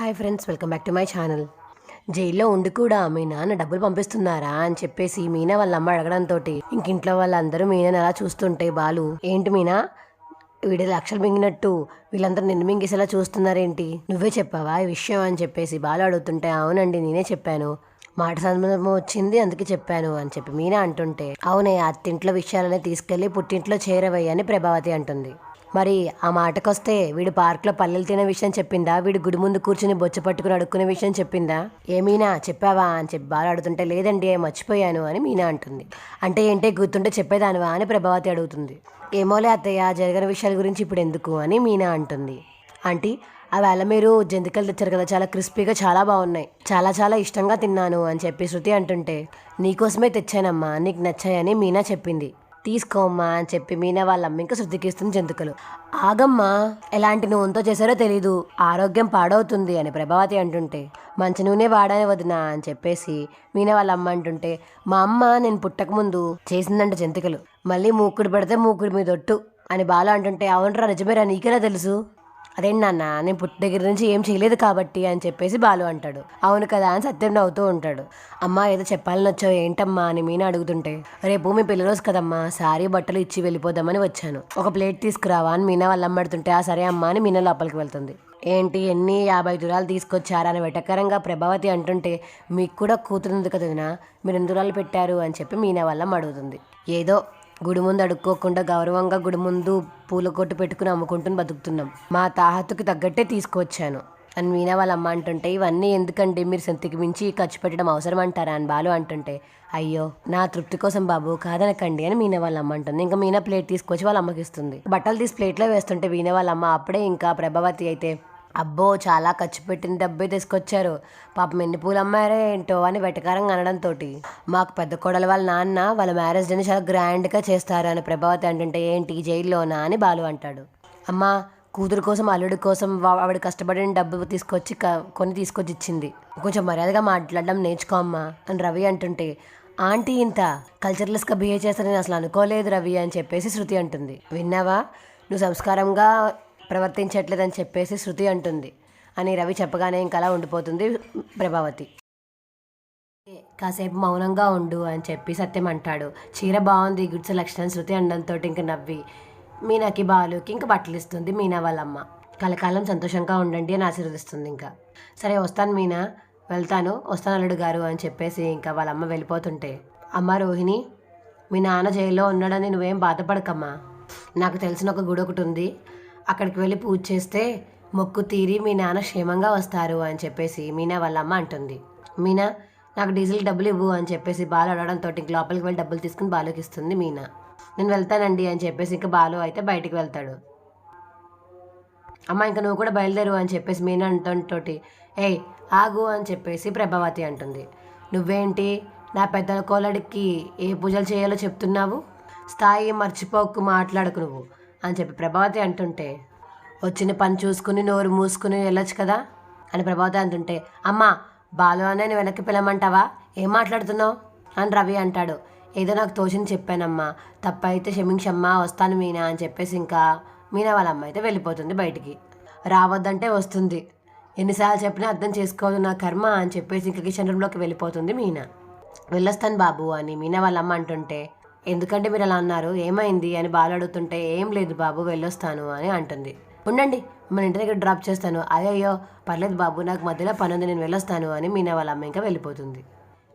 Hi friends welcome back to my channel. జైల్లో ఉండి కూడా మీ నాన్న డబ్బులు పంపిస్తున్నారా అని చెప్పేసి మీనా వాళ్ళ అమ్మ అడగడంతో ఇంకింట్లో వాళ్ళందరూ మీనాని అలా చూస్తుంటే బాలు ఏంటి మీనా? వీడి లక్షలు మింగినట్టు వీళ్ళందరూ నిన్ను మింగేసేలా చూస్తున్నారేంటి? నువ్వే చెప్పావా ఈ విషయం? అని చెప్పేసి బాలు అడుగుతుంటే అవునండి నేనే చెప్పాను. మాట సందర్భం వచ్చింది అందుకే చెప్పాను. అని చెప్పి మీనా అంటుంటే అవునే అత్తింట్లో విషయాలనే తీసుకెళ్ళి పుట్టింట్లో చేరవయ్యని ప్రభావతి అంటుంది. మరి ఆ మాటకొస్తే వీడు పార్క్లో పల్లెలు తినే విషయం చెప్పిందా? వీడు గుడి ముందు కూర్చుని బొచ్చ పట్టుకుని అడుక్కునే విషయం చెప్పిందా? ఏమీనా చెప్పావా అని చెప్పి బాగా అడుగుతుంటే లేదండి మర్చిపోయాను అని మీనా అంటుంది. అంటే ఏంటే గుర్తుంటే చెప్పేదానివా అని ప్రభావతి అడుగుతుంది. ఏమోలే అత్తయ్య జరిగిన విషయాల గురించి ఇప్పుడు ఎందుకు? అని మీనా అంటుంది. ఆంటీ అవేళ మీరు జంతికలు తెచ్చారు కదా చాలా క్రిస్పీగా చాలా బాగున్నాయి. చాలా చాలా ఇష్టంగా తిన్నాను అని చెప్పి శృతి అంటుంటే నీకోసమే తెచ్చానమ్మా నీకు నచ్చాయని మీనా చెప్పింది. తీసుకోమ్మా అని చెప్పి మీనా వాళ్ళ అమ్మ ఇంకా శృతికి జంతుకలు. ఆగమ్మా ఎలాంటి నూనెతో చేశారో తెలీదు. ఆరోగ్యం పాడవుతుంది అని ప్రభావతి అంటుంటే మంచి నూనె వాడని వదినా అని చెప్పేసి మీనా వాళ్ళ అమ్మ అంటుంటే మా అమ్మ నేను పుట్టకముందు చేసిందంట జంతికలు. మళ్ళీ మూకుడు పెడితే మూకుడు మీద ఒట్టు అని బాల అంటుంటే అవునరా నిజమేరా నీకేనా తెలుసు? అదేంటి నాన్న నేను పుట్టి దగ్గర నుంచి ఏం చేయలేదు కాబట్టి అని చెప్పేసి బాలు అంటాడు. అవును కదా అని సత్యం నవ్వుతూ ఉంటాడు. అమ్మ ఏదో చెప్పాలని వచ్చావు ఏంటమ్మా అని మీన అడుగుతుంటే రేపు మీ పెళ్ళి రోజు కదమ్మా సారీ బట్టలు ఇచ్చి వెళ్ళిపోదామని వచ్చాను. ఒక ప్లేట్ తీసుకురావా అని మీనా వాళ్ళు అమ్మడుతుంటే ఆ సరే అమ్మా అని మీనా లోపలికి వెళ్తుంది. ఏంటి ఎన్ని యాభై దురాలు తీసుకొచ్చారని అని వెటకరంగా ప్రభావతి అంటుంటే మీకు కూడా కూతురుంది కదా మీరు ఎన్ని దురాలు పెట్టారు అని చెప్పి మీనా వాళ్ళ అడుగుతుంది. ఏదో గుడి ముందు అడుక్కోకుండా గౌరవంగా గుడి ముందు పూల కొట్టు పెట్టుకుని అమ్ముకుంటూ బతుకుతున్నాం. మా తాహతుకి తగ్గట్టే తీసుకొచ్చాను. అని మీనా వాళ్ళ అమ్మ అంటుంటే ఇవన్నీ ఎందుకండి? మీరు సంతికి మించి ఖర్చు పెట్టడం అవసరం అంటారా? అని బాలు అంటుంటే అయ్యో నా తృప్తి కోసం బాబు కాదనకండి అని మీనా వాళ్ళ అమ్మ అంటుంది. ఇంకా మీనా ప్లేట్ తీసుకొచ్చి వాళ్ళ అమ్మకి ఇస్తుంది. బట్టలు తీసి ప్లేట్లో వేస్తుంటే మీనా వాళ్ళ అమ్మ అప్పుడే ఇంకా ప్రభావతి అయితే అబ్బో చాలా ఖర్చు పెట్టిన డబ్బే తీసుకొచ్చారు. పాపం ఎన్ని పూలు అమ్మారే ఏంటో అని వెటకారంగా అనడంతో మాకు పెద్ద కోడల వాళ్ళ నాన్న వాళ్ళ మ్యారేజ్ డేని చాలా గ్రాండ్గా చేస్తారు అని ప్రభావతి అంటుంటే ఏంటి జైల్లోనా అని బాలు అంటాడు. అమ్మా కూతురు కోసం అల్లుడి కోసం ఆవిడ కష్టపడిన డబ్బు తీసుకొచ్చి కొని కొన్ని తీసుకొచ్చి ఇచ్చింది కొంచెం మర్యాదగా మాట్లాడడం నేర్చుకో అమ్మా అని రవి అంటుంటే ఆంటీ ఇంత కల్చర్లెస్గా బిహేవ్ చేస్తానని అసలు అనుకోలేదు రవి అని చెప్పేసి శృతి అంటుంది. విన్నావా? నువ్వు సంస్కారంగా ప్రవర్తించట్లేదని చెప్పేసి శృతి అంటుంది. అని రవి చెప్పగానే ఇంకలా అలా ఉండిపోతుంది ప్రభావతి. కాసేపు మౌనంగా ఉండు అని చెప్పి సత్యం అంటాడు. చీర బాగుంది గుడ్ సెలక్షన్ శృతి అండంతో ఇంక నవ్వి మీనాకి బాలుకి ఇంకా బట్టలు ఇస్తుంది మీనా వాళ్ళమ్మ. కలకాలం సంతోషంగా ఉండండి అని ఆశీర్వదిస్తుంది ఇంకా. సరే వస్తాను మీనా. వెళ్తాను. వస్తాను అల్లుడు గారు అని చెప్పేసి ఇంకా వాళ్ళమ్మ వెళ్ళిపోతుంటే అమ్మ రోహిణి మీ నాన్న జైల్లో ఉన్నాడని నువ్వేం బాధపడకమ్మా. నాకు తెలిసిన ఒక గుడి ఒకటి ఉంది. అక్కడికి వెళ్ళి పూజ చేస్తే మొక్కు తీరి మీ నాన్న క్షేమంగా వస్తారు అని చెప్పేసి మీనా వాళ్ళ అమ్మ అంటుంది. మీనా నాకు డీజిల్ డబ్బులు ఇవ్వు అని చెప్పేసి బాలు అడగడంతో ఇంక లోపలికి వెళ్ళి డబ్బులు తీసుకుని బాలుకి ఇస్తుంది మీనా. నేను వెళ్తానండి అని చెప్పేసి ఇంకా బాలు అయితే బయటికి వెళ్తాడు. అమ్మ ఇంకా నువ్వు కూడా బయలుదేరు అని చెప్పేసి మీనా అంటోటి ఏయ్ ఆగు అని చెప్పేసి ప్రభావతి అంటుంది. నువ్వేంటి నా పెద్దల కోలడికి ఏ పూజలు చేయాలో చెప్తున్నావు? స్థాయి మర్చిపోకు మాట్లాడకు నువ్వు. అని చెప్పి ప్రభావతి అంటుంటే వచ్చిన పని చూసుకుని నోరు మూసుకుని వెళ్ళొచ్చు కదా? అని ప్రభావతి అంటుంటే అమ్మా బాలు అనే వెనక్కి పిలమంటావా ఏం మాట్లాడుతున్నావు? అని రవి అంటాడు ఏదో నాకు తోచింది చెప్పానమ్మా. తప్పైతే క్షమించమ్మా వస్తాను మీనా అని చెప్పేసి ఇంకా మీనా వాళ్ళ అమ్మ అయితే వెళ్ళిపోతుంది బయటికి. రావద్దంటే వస్తుంది. ఎన్నిసార్లు చెప్పినా అర్థం చేసుకోదు నా కర్మ అని చెప్పేసి ఇంక కిచెన్ రూమ్లోకి వెళ్ళిపోతుంది మీనా. వెళ్ళొస్తాను బాబు అని మీనా వాళ్ళ అమ్మ అంటుంటే ఎందుకంటే మీరు అలా అన్నారు ఏమైంది అని బాలు అడుగుతుంటే ఏం లేదు బాబు వెళ్ళొస్తాను అని అంటుంది. ఉండండి మన ఇంటి దగ్గర డ్రాప్ చేస్తాను. అయ్యో పర్లేదు బాబు నాకు మధ్యలో పని ఉంది నేను వెళ్ళొస్తాను అని మీనా వాళ్ళ అమ్మ ఇంకా వెళ్ళిపోతుంది.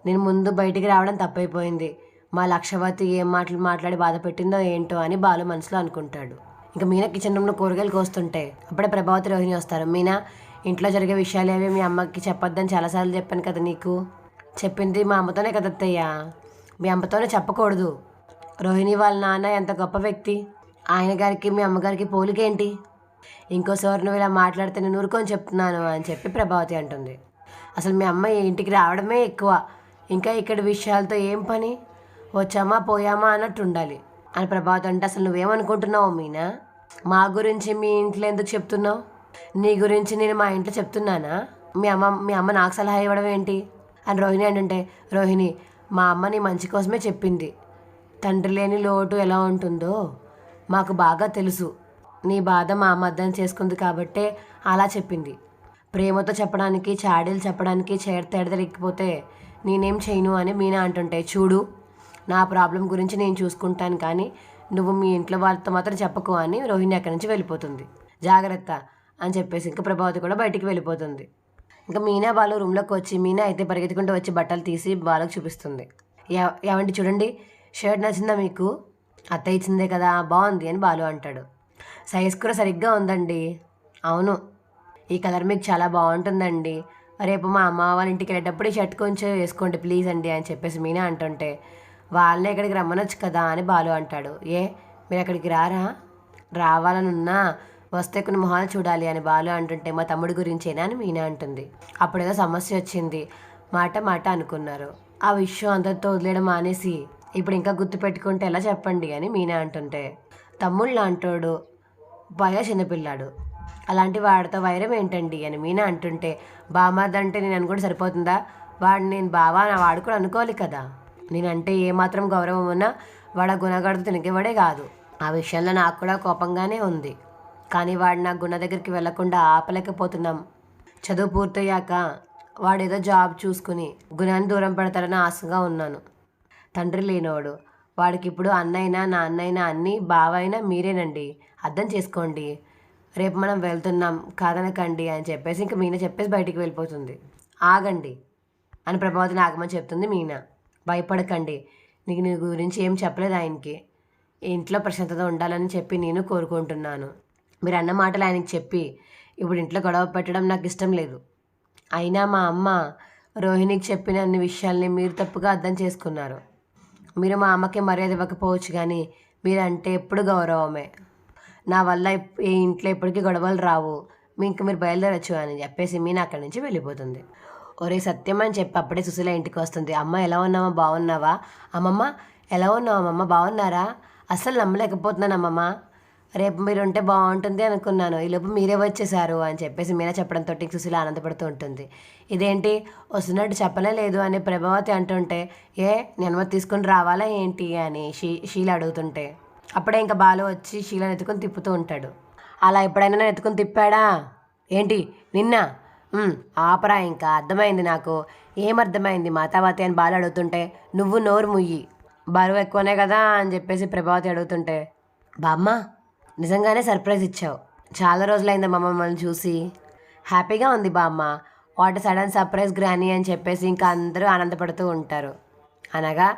నేను ముందు బయటికి రావడం తప్పైపోయింది. మా లక్షవతి ఏం మాటలు మాట్లాడి బాధ పెట్టిందో ఏంటో అని బాలు మనసులో అనుకుంటాడు. ఇంకా మీనా కిచెన్ రూమ్లో కూరగాయలు కోస్తుంటే అప్పుడే ప్రభావతి రోహిణి వస్తారు. మీనా ఇంట్లో జరిగే విషయాలు ఏవి? మీ అమ్మకి చెప్పొద్దని చాలాసార్లు చెప్పాను కదా నీకు? చెప్పింది మా అమ్మతోనే కదా అత్తయ్య? మీ అమ్మతోనే చెప్పకూడదు. రోహిణి వాళ్ళ నాన్న ఎంత గొప్ప వ్యక్తి. ఆయన గారికి మీ అమ్మగారికి పోలికేంటి? ఇంకోసారి నువ్వు ఇలా మాట్లాడితే నేను ఊరుకొని చెప్తున్నాను అని చెప్పి ప్రభావతి అంటుంది. అసలు మీ అమ్మ ఇంటికి రావడమే ఎక్కువ. ఇంకా ఇక్కడ విషయాలతో ఏం పని? వచ్చామా పోయామా అన్నట్టు ఉండాలి. అని ప్రభావతి అంటే అసలు నువ్వేమనుకుంటున్నావు మీనా? మా గురించి మీ ఇంట్లో ఎందుకు చెప్తున్నావు? నీ గురించి నేను మా ఇంట్లో చెప్తున్నానా? మీ అమ్మ మీ అమ్మ నాకు సలహా ఇవ్వడం ఏంటి? అని రోహిణి అంటుంటే రోహిణి మా అమ్మ నీ మంచి కోసమే చెప్పింది. తండ్రి లేని లోటు ఎలా ఉంటుందో మాకు బాగా తెలుసు. నీ బాధ మా అమ్మ అర్థం చేసుకుంది కాబట్టే అలా చెప్పింది. ప్రేమతో చెప్పడానికి చాడీలు చెప్పడానికి చేడతెడదలిక్కిపోతే నేనేం చేయను అని మీనా అంటుంటే చూడు నా ప్రాబ్లం గురించి నేను చూసుకుంటాను కానీ నువ్వు మీ ఇంట్లో వాళ్ళతో మాత్రం చెప్పకు అని రోహిణి అక్కడి నుంచి వెళ్ళిపోతుంది. జాగ్రత్త అని చెప్పేసి ఇంకా ప్రభావతి కూడా బయటికి వెళ్ళిపోతుంది. ఇంకా మీనా బాలు రూమ్లోకి వచ్చి మీనా అయితే పరిగెత్తుకుంటూ వచ్చి బట్టలు తీసి బాలకు చూపిస్తుంది. "ఎవ- ఏమండి చూడండి షర్ట్ నచ్చిందా మీకు? అత్త ఇచ్చిందే కదా బాగుంది అని బాలు అంటాడు. సైజ్ కూడా సరిగ్గా ఉందండి. అవును. ఈ కలర్ మీకు చాలా బాగుంటుందండి. రేపు మా అమ్మ వాళ్ళ ఇంటికి వెళ్ళేటప్పుడు ఈ షర్ట్ కొంచెం వేసుకోండి ప్లీజ్ అండి అని చెప్పేసి మీనా అంటుంటే వాళ్ళని ఇక్కడికి రమ్మనొచ్చు కదా అని బాలు అంటాడు. ఏ మీరు అక్కడికి రారా? రావాలని ఉన్నా వస్తే కొన్ని మొహాలు చూడాలి అని బాలు అంటుంటే మా తమ్ముడి గురించేనా అని మీనా అంటుంది. అప్పుడేదో సమస్య వచ్చింది. మాట మాట అనుకున్నారు. ఆ విషయం అందరితో వదిలేయడం మానేసి ఇప్పుడు ఇంకా గుర్తు పెట్టుకుంటే ఎలా చెప్పండి అని మీనా అంటుంటే తమ్ముళ్ళు అంటాడు బాగా చిన్నపిల్లాడు. అలాంటి వాడితో వైరం ఏంటండి? అని మీనా అంటుంటే బామాదంటే నేను అనుకోండి సరిపోతుందా? వాడు నేను బావా నా వాడు కూడా అనుకోవాలి కదా. నేనంటే ఏమాత్రం గౌరవం ఉన్నా వాడు ఆ గుణగాడితో తినిగేవాడే కాదు. ఆ విషయంలో నాకు కూడా కోపంగానే ఉంది. కానీ వాడు నా గుణ దగ్గరికి వెళ్ళకుండా ఆపలేకపోతున్నాం. చదువు పూర్తయ్యాక వాడేదో జాబ్ చూసుకుని గుణాన్ని దూరం పెడతాడని ఆశగా ఉన్నాను. తండ్రి లేనివాడు వాడికి ఇప్పుడు అన్నైనా నా అన్నైనా అన్నీ బావైనా మీరేనండి. అర్థం చేసుకోండి. రేపు మనం వెళ్తున్నాం కాదనకండి అని చెప్పేసి ఇంక మీనా చెప్పేసి బయటికి వెళ్ళిపోతుంది. ఆగండి అని ప్రభావతిని ఆగమని చెప్తుంది మీనా. భయపడకండి. నీకు నీ గురించి ఏం చెప్పలేదు ఆయనకి. ఇంట్లో ప్రశాంతత ఉండాలని చెప్పి నేను కోరుకుంటున్నాను. మీరు అన్న మాటలు ఆయనకి చెప్పి ఇప్పుడు ఇంట్లో గొడవ పెట్టడం నాకు ఇష్టం లేదు. అయినా మా అమ్మ రోహిణికి చెప్పిన అన్ని విషయాల్ని మీరు తప్పుగా అర్థం చేసుకున్నారు. మీరు మా అమ్మకి మర్యాద ఇవ్వకపోవచ్చు కానీ మీరంటే ఎప్పుడు గౌరవమే. నా వల్ల ఇప్- ఈ ఇంట్లో ఎప్పటికీ గొడవలు రావు. మీ ఇంక మీరు బయలుదేరచ్చు అని చెప్పేసి మీనా అక్కడి నుంచి వెళ్ళిపోతుంది. ఒరే సత్యం అని చెప్పి అప్పుడే సుశీల ఇంటికి వస్తుంది. అమ్మ ఎలా ఉన్నావా? బాగున్నావా? అమ్మమ్మ ఎలా ఉన్నావు అమ్మమ్మ? బాగున్నారా? అస్సలు నమ్మలేకపోతున్నాను అమ్మమ్మ రేపు మీరు ఉంటే బాగుంటుంది అనుకున్నాను. ఈలోపు మీరే వచ్చేసారు అని చెప్పేసి మీరే చెప్పడంతో సుశీల ఆనందపడుతూ ఉంటుంది. ఇదేంటి? వస్తున్నట్టు చెప్పలే లేదు అని ప్రభావతి అంటుంటే ఏ నేను తీసుకుని రావాలా ఏంటి అని షీ షీల అడుగుతుంటే. అప్పుడే ఇంకా బాలు వచ్చి షీలను ఎత్తుకొని తిప్పుతూ ఉంటాడు. అలా ఎప్పుడైనా నేను ఎత్తుకొని తిప్పాడా? ఏంటి? నిన్న? ఆపరా ఇంకా అర్థమైంది నాకు. ఏమర్థమైంది మాతావతి అని బాలు అడుగుతుంటే నువ్వు నోరు ముయ్యి. బరువు ఎక్కువనే కదా అని చెప్పేసి ప్రభావతి అడుగుతుంటే బామ్మ నిజంగానే సర్ప్రైజ్ ఇచ్చావు. చాలా రోజులైంది మా మమ్మల్ని చూసి. హ్యాపీగా ఉంది బామ్మ వాట్ సడన్ సర్ప్రైజ్ గ్రానీ అని చెప్పేసి ఇంకా అందరూ ఆనందపడుతూ ఉంటారు. అనగా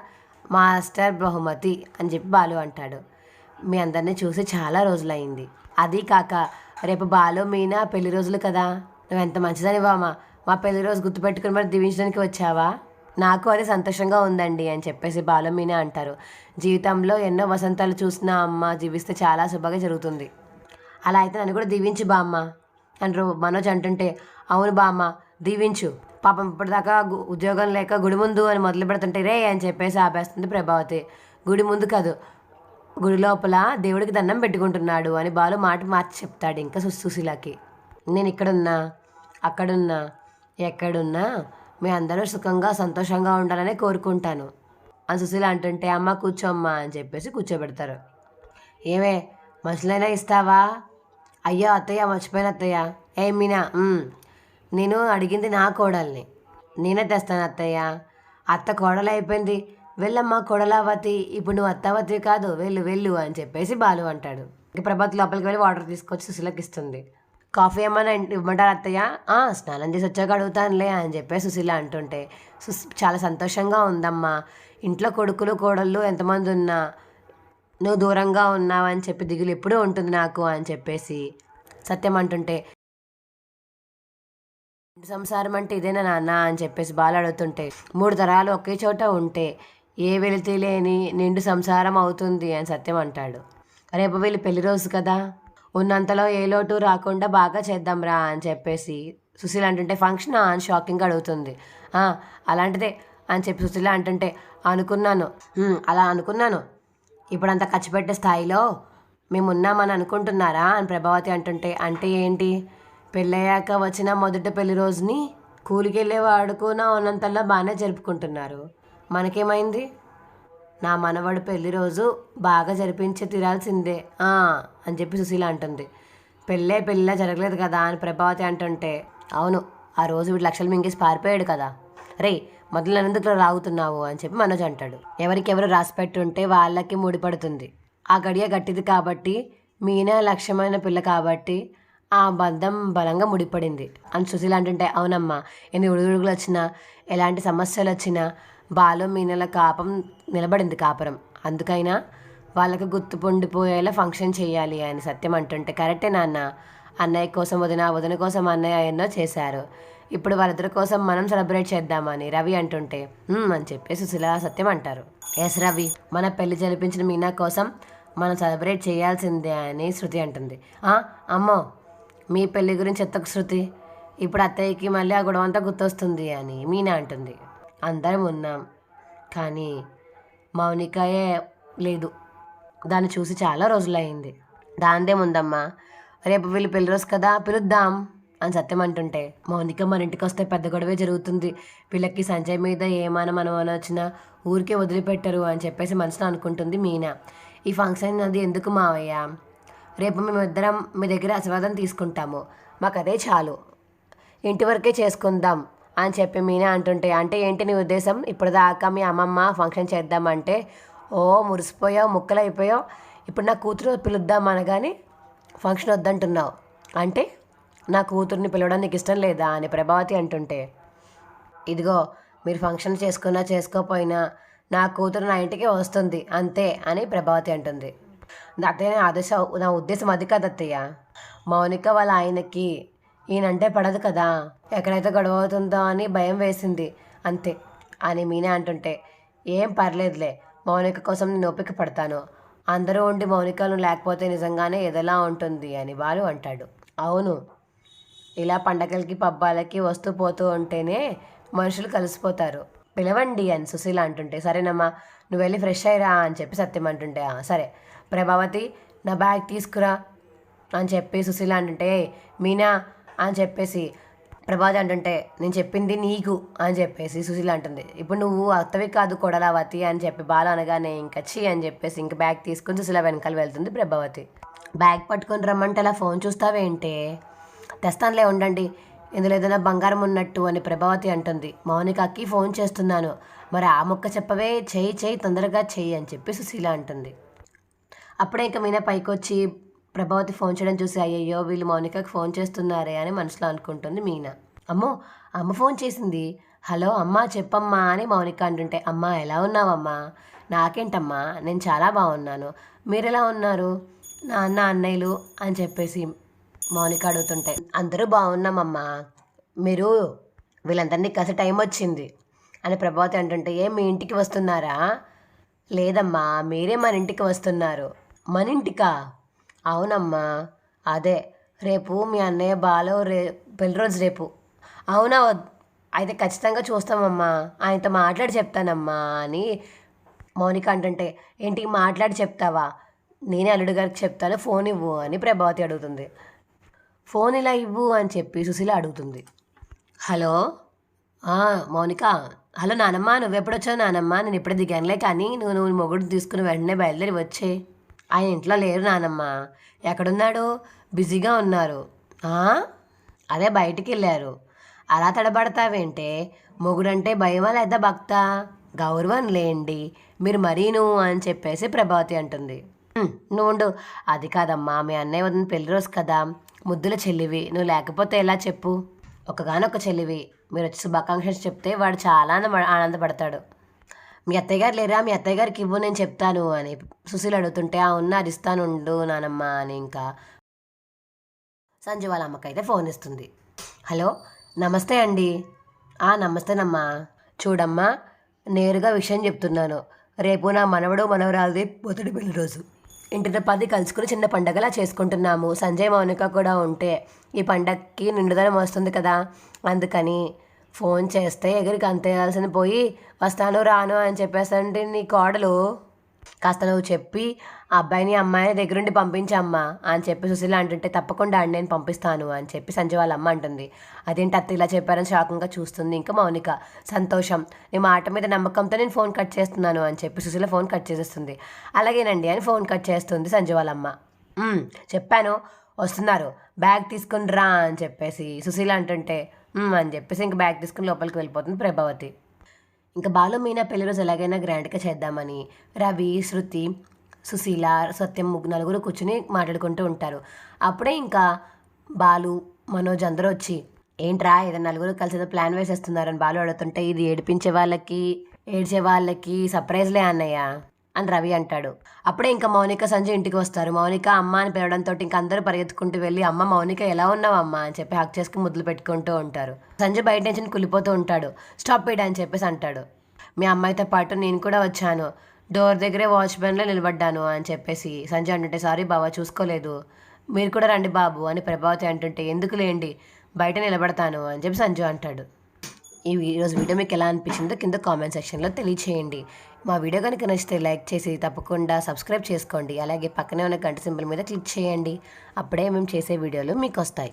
మాస్టర్ బహుమతి అని చెప్పి బాలు అంటాడు. మీ అందరినీ చూసి చాలా రోజులైంది. అది కాక రేపు బాలు మీనా పెళ్ళి రోజులు కదా. నువ్వు ఎంత మంచిదని బామ్మ మా పెళ్ళి రోజు గుర్తుపెట్టుకుని మరి దీవించడానికి వచ్చావా? నాకు అది సంతోషంగా ఉందండి అని చెప్పేసి బాలు అంటారు. జీవితంలో ఎన్నో వసంతాలు చూసిన అమ్మ జీవిస్తే చాలా శుభగా జరుగుతుంది. అలా అయితే నన్ను కూడా దీవించు బామ్మ. అంటారు మనోజ్ అంటుంటే అవును బామ్మ దీవించు. పాపం ఇప్పటిదాకా ఉద్యోగం లేక గుడి ముందు అని మొదలు పెడుతుంటే రే అని చెప్పేసి ఆపేస్తుంది ప్రభావతి. గుడి ముందు కాదు గుడి లోపల దేవుడికి దండం పెట్టుకుంటున్నాడు అని బాలు మాట మార్చి చెప్తాడు ఇంకా సు- సుశీలకి నేను ఇక్కడున్నా అక్కడున్నా ఎక్కడున్నా మీ అందరూ సుఖంగా సంతోషంగా ఉండాలని కోరుకుంటాను. అని సుశీల అంటుంటే అమ్మ కూర్చోమ్మా అని చెప్పేసి కూర్చోబెడతారు. ఏమే మనుషులైనా ఇస్తావా? అయ్యో అత్తయ్య మర్చిపోయిన అత్తయ్య. ఏ మీనా? నేను అడిగింది నా కోడల్ని. నేనే తెస్తాను అత్తయ్య. అత్త కోడలు అయిపోయింది. వెళ్ళమ్మా కోడలావతి ఇప్పుడు నువ్వు అత్తావతి కాదు వెళ్ళు వెళ్ళు అని చెప్పేసి బాలు అంటాడు. ఇంక ప్రభాత్ లోపలికి వెళ్ళి వాటర్ తీసుకొచ్చి సుశీలకి ఇస్తుంది కాఫీ ఏమైనా ఇవ్వమంటారు అత్తయ్య? స్నానం చేసి వచ్చాక అడుగుతానులే అని చెప్పే సుశీల అంటుంటే సుస్ చాలా సంతోషంగా ఉందమ్మా. ఇంట్లో కొడుకులు కోడళ్ళు ఎంతమంది ఉన్నా నువ్వు దూరంగా ఉన్నావు అని చెప్పి దిగులు ఎప్పుడూ ఉంటుంది నాకు అని చెప్పేసి సత్యం అంటుంటే సంసారం అంటే ఇదేనా నాన్న? అని చెప్పేసి బాలు అడుగుతుంటే మూడు తరాలు ఒకే చోట ఉంటే ఏ వెళితే లేని నిండు సంసారం అవుతుంది అని సత్యం అంటాడు. రేపు వీళ్ళు పెళ్ళి రోజు కదా? ఉన్నంతలో ఏ లోటు రాకుండా బాగా చేద్దాంరా అని చెప్పేసి సుశీల అంటుంటే ఫంక్షన్ అని షాకింగ్ అడుగుతుంది. అలాంటిదే అని చెప్పి సుశీల అంటుంటే అనుకున్నాను. అలా అనుకున్నాను. ఇప్పుడంతా ఖర్చు పెట్టే స్థాయిలో మేము ఉన్నామని అనుకుంటున్నారా? అని ప్రభావతి అంటుంటే అంటే ఏంటి? పెళ్ళయ్యాక వచ్చిన మొదటి పెళ్ళి రోజుని కూలికి వెళ్ళే వాడుకున్న ఉన్నంతలో బాగానే జరుపుకుంటున్నారు. మనకేమైంది? నా మనవడు పెళ్ళి రోజు బాగా జరిపించి తీరాల్సిందే. అని చెప్పి సుశీల అంటుంది. పెళ్ళే పెళ్ళిలా జరగలేదు కదా అని ప్రభావతి అంటుంటే అవును ఆ రోజు వీడు లక్షలు మింగేసి పారిపోయాడు కదా. రే మొదలు ఎందుకు రాగుతున్నావు అని చెప్పి మనోజ్ అంటాడు. ఎవరికెవరు రాసి పెట్టుంటే వాళ్ళకి ముడిపడుతుంది ఆ గడియ గట్టిది కాబట్టి మీనా లక్ష్యమైన పిల్ల కాబట్టి ఆ బంధం బలంగా ముడిపడింది. అని సుశీల అంటుంటే అవునమ్మా ఎన్ని ఉడుగుడుగులు వచ్చినా ఎలాంటి సమస్యలు వచ్చినా బాలు మీనల కాపం నిలబడింది కాపురం. అందుకైనా వాళ్ళకి గుర్తుపొండిపోయేలా ఫంక్షన్ చేయాలి అని సత్యం అంటుంటే కరెక్టే నాన్న. అన్నయ్య కోసం వదిన వదిన కోసం అన్నయ్య ఎన్నో చేశారు. ఇప్పుడు వాళ్ళిద్దరి కోసం మనం సెలబ్రేట్ చేద్దామని రవి అంటుంటే అని చెప్పి సుశీల సత్యం అంటారు. ఎస్ రవి మన పెళ్ళి జరిపించిన మీనా కోసం మనం సెలబ్రేట్ చేయాల్సిందే అని శృతి అంటుంది. అమ్మో మీ పెళ్ళి గురించి ఎత్తకు శృతి. ఇప్పుడు అత్తయ్యకి మళ్ళీ ఆ గొడవ అంతా గుర్తొస్తుంది అని మీనా అంటుంది. అందరం ఉన్నాం. కానీ మౌనికయే లేదు. దాన్ని చూసి చాలా రోజులయ్యింది. దాందేముందమ్మా రేపు వీళ్ళు పెళ్ళి కదా పిలుద్దాం అని సత్యం అంటుంటే మౌనిక మన ఇంటికి వస్తే పెద్ద గొడవే జరుగుతుంది. వీళ్ళకి సంజయ్ మీద ఏమానం అనుమానం వచ్చినా ఊరికే వదిలిపెట్టరు అని చెప్పేసి మనసులో అనుకుంటుంది మీనా. ఈ ఫంక్షన్ అది ఎందుకు మావయ్య? రేపు మేము ఇద్దరం మీ దగ్గర ఆశీర్వాదం తీసుకుంటాము. మాకు అదే చాలు. ఇంటి వరకే చేసుకుందాం. అని చెప్పి మీనా అంటుంటే అంటే ఏంటి నీ ఉద్దేశం? ఇప్పుడు దాకా మీ అమ్మమ్మ ఫంక్షన్ చేద్దామంటే ఓ మురిసిపోయావు ముక్కలైపోయావు ఇప్పుడు నా కూతురు పిలుద్దాం అనగానే ఫంక్షన్ వద్దంటున్నావు. అంటే నా కూతుర్ని పిలవడం నీకు ఇష్టం లేదా అని ప్రభావతి అంటుంటే ఇదిగో మీరు ఫంక్షన్ చేసుకున్నా చేసుకోపోయినా నా కూతురు నా ఇంటికి వస్తుంది అంతే అని ప్రభావతి అంటుంది. అత్తయ్య నా ఆదేశం నా ఉద్దేశం అది కాదు అత్తయ్య. మౌనిక వాళ్ళ ఆయనకి ఈయనంటే పడదు కదా. ఎక్కడైతే గొడవ అవుతుందో అని భయం వేసింది. అంతే. అని మీనే అంటుంటే ఏం పర్లేదులే మౌనిక కోసం నేను ఓపిక పడతాను. అందరూ ఉండి మౌనికను లేకపోతే నిజంగానే ఎదలా ఉంటుంది అని బాలు అంటాడు. అవును. ఇలా పండగలకి పబ్బాలకి వస్తూ పోతూ ఉంటేనే మనుషులు కలిసిపోతారు. పిలవండి అని సుశీల అంటుంటే సరేనమ్మా నువ్వు వెళ్ళి ఫ్రెష్ అయ్యిరా అని చెప్పి సత్యం అంటుంటే సరే. ప్రభావతి నా బ్యాగ్ తీసుకురా అని చెప్పి సుశీల అంటుంటే మీనా అని చెప్పేసి ప్రభావతి అంటుంటే నేను చెప్పింది నీకు అని చెప్పేసి సుశీల అంటుంది. ఇప్పుడు నువ్వు అత్తవి కాదు కొడలావతి అని చెప్పి బాల అనగానే ఇంకా చీ అని చెప్పేసి ఇంక బ్యాగ్ తీసుకుని సుశీల వెనకాల వెళ్తుంది ప్రభావతి. బ్యాగ్ పట్టుకొని రమ్మంటే అలా ఫోన్ చూస్తావేంటే? తెస్తానులే ఉండండి. ఇందులో ఏదైనా బంగారం ఉన్నట్టు అని ప్రభావతి అంటుంది. మౌనికకి ఫోన్ చేస్తున్నాను. మరి ఆ మొక్క చెప్పవే? చేయి చెయ్యి తొందరగా చెయ్యి అని చెప్పి సుశీల అంటుంది. అప్పుడే ఇంకా మీనా పైకొచ్చి ప్రభావతి ఫోన్ చేయడం చూసి అయ్యయ్యో వీళ్ళు మౌనికకి ఫోన్ చేస్తున్నారే అని మనసులో అనుకుంటుంది మీనా. అమ్మో అమ్మ ఫోన్ చేసింది. హలో అమ్మా చెప్పమ్మా అని మౌనిక అంటుంటే అమ్మా ఎలా ఉన్నావమ్మా? నాకేంటమ్మా? నేను చాలా బాగున్నాను. మీరు ఎలా ఉన్నారు? నాన్న అన్నయ్యలు అని చెప్పేసి మౌనిక అడుగుతుంటే అందరూ బాగున్నామమ్మా. మీరు వీళ్ళందరినీ కలిసి టైం వచ్చింది అని ప్రభావతి అంటుంటే ఏం మీ ఇంటికి వస్తున్నారా? లేదమ్మా మీరే మన ఇంటికి వస్తున్నారు. మన ఇంటికా? అవునమ్మా. అదే రేపు మీ అన్నయ్య బాలో రే పెళ్ళి రోజు రేపు. అవునా అయితే ఖచ్చితంగా చూస్తామమ్మా. ఆయనతో మాట్లాడి చెప్తానమ్మా అని మౌనిక అంటుంటే ఏంటి మాట్లాడి చెప్తావా? నేనే అల్లుడు గారికి చెప్తాను ఫోన్ ఇవ్వు అని ప్రభావతి అడుగుతుంది. ఫోన్ ఇలా ఇవ్వు అని చెప్పి సుశీల అడుగుతుంది. హలో? మౌనిక. హలో నానమ్మ నువ్వు ఎప్పుడొచ్చావు నానమ్మ? నేను ఇప్పుడే దిగానులే కానీ నువ్వు నువ్వు మొగుడు తీసుకుని వెంటనే బయలుదేరి వచ్చే ఆయన ఇంట్లో లేరు నానమ్మ. ఎక్కడున్నాడు? బిజీగా ఉన్నారు. అదే బయటికి వెళ్ళారు అలా తడబడతావేంటే? మొగుడంటే భయమా లేదా భక్త? గౌరవం లేండి. మీరు మరీను అని చెప్పేసి ప్రభావతి అంటుంది. నువ్వు ఉండు. అది కాదమ్మా మీ అన్నయ్య వదిన పెళ్ళి రోజు కదా. ముద్దుల చెల్లివి. నువ్వు లేకపోతే ఎలా చెప్పు? ఒకగానొక చెల్లివి. మీరు వచ్చి శుభాకాంక్షలు చెప్తే వాడు చాలా ఆనంద- ఆనందపడతాడు. మీ అత్తయ్య గారు లేరా? మీ అత్తయ్య గారికి ఇవ్వు నేను చెప్తాను అని సుశీల్ అడుగుతుంటే ఆ ఉన్న అది ఇస్తాను ఉండు నానమ్మ అని ఇంకా సంజు వాళ్ళ అమ్మకైతే ఫోన్ ఇస్తుంది. హలో నమస్తే అండి. ఆ నమస్తేనమ్మా చూడమ్మా నేరుగా విషయం చెప్తున్నాను. రేపు నా మనవడు మనవరాలది మొదటి పెళ్ళి రోజు. ఇంటితో పది కలుసుకుని చిన్న పండగలా చేసుకుంటున్నాము. సంజయ్ మౌనిక కూడా ఉంటే ఈ పండగకి నిండుదనం వస్తుంది కదా? అందుకని ఫోన్ చేస్తే ఎగిరికి అంతేయాల్సింది పోయి వస్తాను రాను అని చెప్పేసంటే నీ కోడలు కాస్త నువ్వు చెప్పి ఆ అబ్బాయిని అమ్మాయిని దగ్గరుండి పంపించమ్మా అని చెప్పి సుశీల అంటుంటే తప్పకుండా అండి నేను పంపిస్తాను అని చెప్పి సంజయ్ వాళ్ళ అమ్మ అంటుంది. అదేంటి అత్త ఇలా చెప్పారని షాకంగా చూస్తుంది? ఇంకా మౌనిక సంతోషం. నీ మాట మీద నమ్మకంతో నేను ఫోన్ కట్ చేస్తున్నాను అని చెప్పి సుశీల ఫోన్ కట్ చేసేస్తుంది. అలాగేనండి అని ఫోన్ కట్ చేస్తుంది సంజయ్ వాళ్ళ అమ్మ. చెప్పాను. వస్తున్నారు. బ్యాగ్ తీసుకుని రా అని చెప్పేసి సుశీల అంటుంటే అని చెప్పేసి ఇంకా బ్యాగ్ తీసుకుని లోపలికి వెళ్ళిపోతుంది ప్రభావతి. ఇంకా బాలు మీనా పెళ్ళి రోజు ఎలాగైనా గ్రాండ్గా చేద్దామని రవి శృతి సుశీల సత్యం ముగ్గు నలుగురు కూర్చుని మాట్లాడుకుంటూ ఉంటారు. అప్పుడే ఇంకా బాలు మనోజ్ అందరూ వచ్చి ఏంట్రా ఏదో నలుగురు కలిసి ఏదో ప్లాన్ వేసేస్తున్నారని బాలు అడుగుతుంటే ఇది ఏడిపించే వాళ్ళకి ఏడ్చే వాళ్ళకి సర్ప్రైజ్లే అన్నయ్య. అని రవి అంటాడు. అప్పుడే ఇంకా మౌనిక సంజయ్ ఇంటికి వస్తారు. మౌనిక అమ్మ అని పిలవడంతో ఇంకా అందరూ పరిగెత్తుకుంటూ వెళ్ళి అమ్మ మౌనిక ఎలా ఉన్నావు అమ్మ? అని చెప్పి హక్ చేసుకుని ముద్దులు పెట్టుకుంటూ ఉంటారు. సంజయ్ బయట నుంచి కులిపోతూ ఉంటాడు. స్టాప్ ఇట్ అని చెప్పేసి అంటాడు. మీ అమ్మాయితో పాటు నేను కూడా వచ్చాను. డోర్ దగ్గరే వాచ్మెన్లో నిలబడ్డాను అని చెప్పేసి సంజయ్ అంటుంటే సారీ బావా చూసుకోలేదు. మీరు కూడా రండి బాబు అని ప్రభావతి అంటుంటే ఎందుకు లేండి? బయట నిలబడతాను అని చెప్పి సంజయ్ అంటాడు. ఈ ఈరోజు వీడియో మీకు ఎలా అనిపించిందో కింద కామెంట్ సెక్షన్లో తెలియచేయండి. మా వీడియో కనుక నచ్చితే లైక్ చేసి తప్పకుండా సబ్స్క్రైబ్ చేసుకోండి. అలాగే పక్కనే ఉన్న గంట సింబల్ మీద క్లిక్ చేయండి. అప్పుడే మేము చేసే వీడియోలు మీకు వస్తాయి.